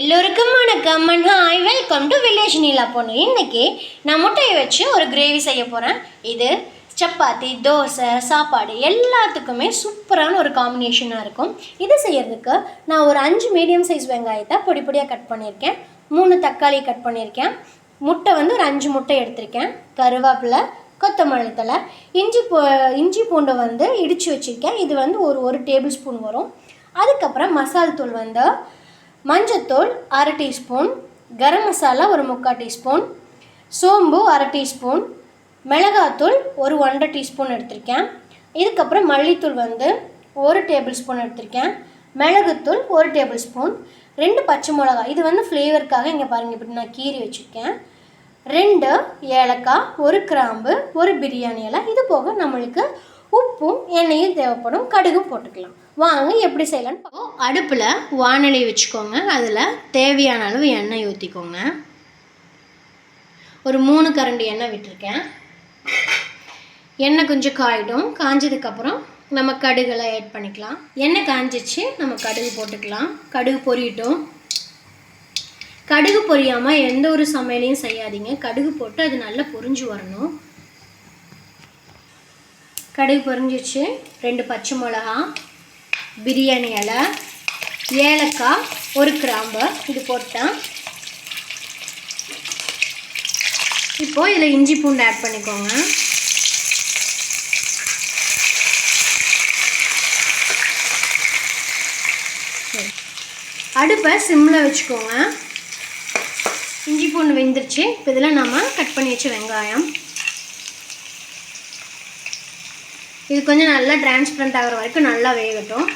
எல்லோருக்கும் வணக்கம். And hi. Welcome to village Neela பொண்ணு இன்றைக்கி நான் முட்டையை வச்சு ஒரு கிரேவி செய்ய போகிறேன் இது சப்பாத்தி தோசை சாப்பாடு எல்லாத்துக்குமே சூப்பரான ஒரு காம்பினேஷனாக இருக்கும். இது செய்யறதுக்கு நான் ஒரு அஞ்சு மீடியம் சைஸ் வெங்காயத்தை பொடி பொடியாக கட் பண்ணியிருக்கேன். மூணு தக்காளி கட் பண்ணியிருக்கேன். முட்டை வந்து ஒரு அஞ்சு முட்டை எடுத்திருக்கேன். கருவேப்பிலை கொத்தமல்லி தழை இஞ்சி பூ இஞ்சி பூண்டை வந்து இடித்து வச்சுருக்கேன். இது வந்து ஒரு ஒரு டேபிள் ஸ்பூன் வரும். அதுக்கப்புறம் மசால் தூள் வந்து மஞ்சத்தூள் அரை டீஸ்பூன் கரம் மசாலா ஒரு முக்கால் டீஸ்பூன் சோம்பு அரை டீஸ்பூன் மிளகாத்தூள் ஒரு ஒன்றரை டீஸ்பூன் எடுத்திருக்கேன். இதுக்கப்புறம் மல்லித்தூள் வந்து ஒரு டேபிள் ஸ்பூன் எடுத்திருக்கேன். மிளகுத்தூள் ஒரு டேபிள் ஸ்பூன் ரெண்டு பச்சை மிளகா இது வந்து ஃப்ளேவருக்காக இங்கே பாருங்கள் இப்படி நான் கீறி வச்சுருக்கேன். ரெண்டு ஏலக்காய் ஒரு கிராம்பு ஒரு பிரியாணி எல்லாம் இது போக நம்மளுக்கு உப்பும் எண்ணெயும் தேவைப்படும். கடுகும் போட்டுக்கலாம். வாங்க எப்படி செய்யலாம்னு அடுப்பில் வானொலி வச்சுக்கோங்க. அதில் தேவையான அளவு எண்ணெய் ஊற்றிக்கோங்க ஒரு மூணு கரண்டி எண்ணெய் விட்டுருக்கேன். எண்ணெய் கொஞ்சம் காயிடும். காஞ்சதுக்கப்புறம் நம்ம கடுகெல்லாம் ஆட் பண்ணிக்கலாம். எண்ணெய் காஞ்சிச்சு நம்ம கடுகு போட்டுக்கலாம். கடுகு பொரியட்டும். கடுகு பொரியாமல் எந்த ஒரு சமையலையும் செய்யாதீங்க. கடுகு போட்டு அது நல்லா பொரிஞ்சு வரணும். கடுகு பொரிஞ்சிச்சு ரெண்டு பச்சை மிளகா பிரியாணி இலை ஏலக்காய் ஒரு கிராம்பு. இது போட்டேன். இப்போ இதில் இஞ்சி பூண்டு ஆட் பண்ணிக்கோங்க. அடுப்பை சிம்மில் வச்சுக்கோங்க. இஞ்சி பூண்டு வெந்துருச்சு. இப்போ இதில் நம்ம கட் பண்ணி வச்ச வெங்காயம். இது கொஞ்சம் நல்லா டிரான்ஸ்பரண்ட் ஆகிற வரைக்கும் நல்லா வேகட்டும்.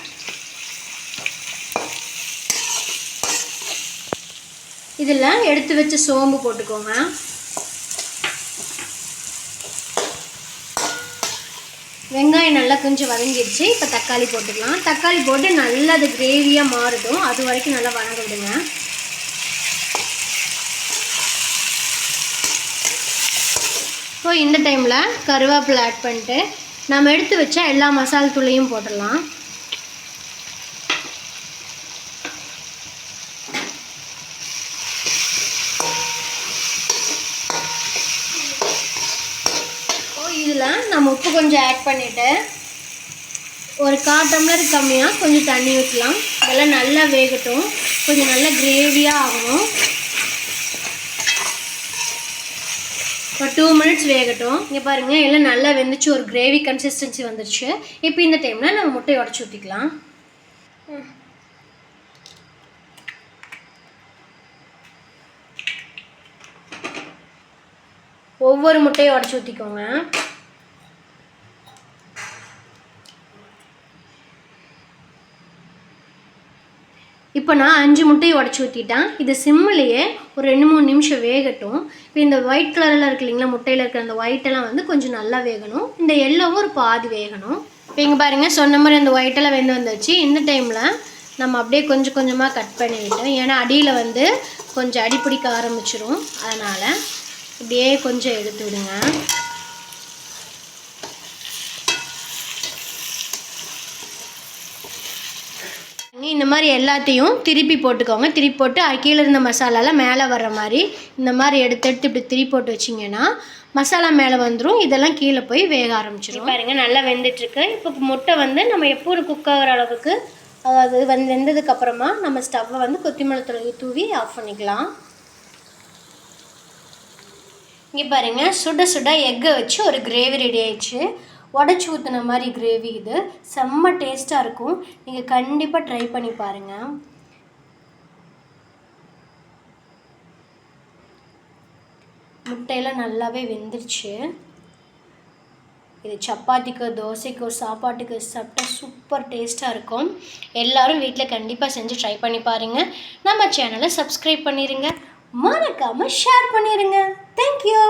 இதில் எடுத்து வச்ச சோம்பு போட்டுக்கோங்க. வெங்காயம் நல்லா கொஞ்சம் வதங்கிடுச்சு இப்போ தக்காளி போட்டுக்கலாம். தக்காளி போட்டு நல்லா அது கிரேவியாக மாறுடும் அது வரைக்கும் நல்லா வதங்க விடுங்க. ஸோ இந்த டைமில் கருவேப்பிலை ஆட் பண்ணிட்டு நம்ம எடுத்து வச்ச எல்லா மசால் தூளையும் போட்டுடலாம். இதில் நம்ம உப்பு கொஞ்சம் ஆட் பண்ணிவிட்டு ஒரு கால் டம்ளர் கம்மியாக கொஞ்சம் தண்ணி ஊற்றலாம் இதெல்லாம் நல்லா வேகட்டும். கொஞ்சம் நல்லா கிரேவியாக ஆகணும். ஒரு டூ மினிட்ஸ் வேகட்டும். இங்கே பாருங்கள் எல்லாம் நல்லா வெந்துச்சு. ஒரு கிரேவி கன்சிஸ்டன்சி வந்துருச்சு. இப்போ இந்த டைமில் நம்ம முட்டையை உடச்சி ஊற்றிக்கலாம் ஒவ்வொரு முட்டையும் உடச்சி ஊற்றிக்கோங்க இப்போ நான் அஞ்சு முட்டையை உடச்சி ஊற்றிட்டேன் இது சிம்மிலேயே ஒரு ரெண்டு மூணு நிமிஷம் வேகட்டும். இப்போ இந்த ஒயிட் கலரில் இருக்கு இல்லைங்களா முட்டையில் இருக்கிற அந்த ஒயிட்டெல்லாம் வந்து கொஞ்சம் நல்லா வேகணும். இந்த எல்லோவும் ஒரு பாதி வேகணும். இப்போ இங்கே பாருங்கள் சொன்ன மாதிரி அந்த ஒயிட்டெல்லாம் வெந்து வந்துச்சு. இந்த டைமில் நம்ம அப்படியே கொஞ்சம் கொஞ்சமாக கட் பண்ணிவிட்டோம் ஏன்னா அடியில் வந்து கொஞ்சம் அடி பிடிக்க ஆரம்பிச்சிரும். அதனால் இப்படியே கொஞ்சம் எடுத்து விடுங்க. இந்த மாதிரி எல்லாத்தையும் திருப்பி போட்டுக்கோங்க. திருப்பி போட்டு அது கீழே இருந்த மசாலாலாம் மேலே வர்ற மாதிரி இந்த மாதிரி எடுத்து எடுத்து இப்படி திருப்பி போட்டு வச்சிங்கன்னா மசாலா மேலே வந்துடும் இதெல்லாம் கீழே போய் வேக ஆரம்பிச்சிடும் பாருங்க நல்லா வெந்துட்டுருக்கு. இப்போ முட்டை வந்து நம்ம எப்போ குக் ஆகிற அளவுக்கு அதாவது வந்து வெந்ததுக்கப்புறமா நம்ம ஸ்டவ்வை வந்து கொத்திமல்லி தூவி தூவி ஆஃப் பண்ணிக்கலாம். இங்கே பாருங்கள் சுட சுட எக்கை வச்சு ஒரு கிரேவி ரெடி ஆயிடுச்சு. உடச்சி ஊற்றின மாதிரி கிரேவி இது. செம்ம டேஸ்ட்டாக இருக்கும். நீங்கள் கண்டிப்பாக ட்ரை பண்ணி பாருங்கள் முட்டையெல்லாம் நல்லாவே வெந்துருச்சு. இது சப்பாத்திக்கோ தோசைக்கோ சாப்பாட்டுக்கு சாப்பிட்டா சூப்பர் டேஸ்ட்டாக இருக்கும். எல்லோரும் வீட்டில் கண்டிப்பாக செஞ்சு ட்ரை பண்ணி பாருங்கள் நம்ம சேனலை சப்ஸ்கிரைப் பண்ணிடுங்க மறக்காமல் ஷேர் பண்ணிடுங்க தேங்க்யூ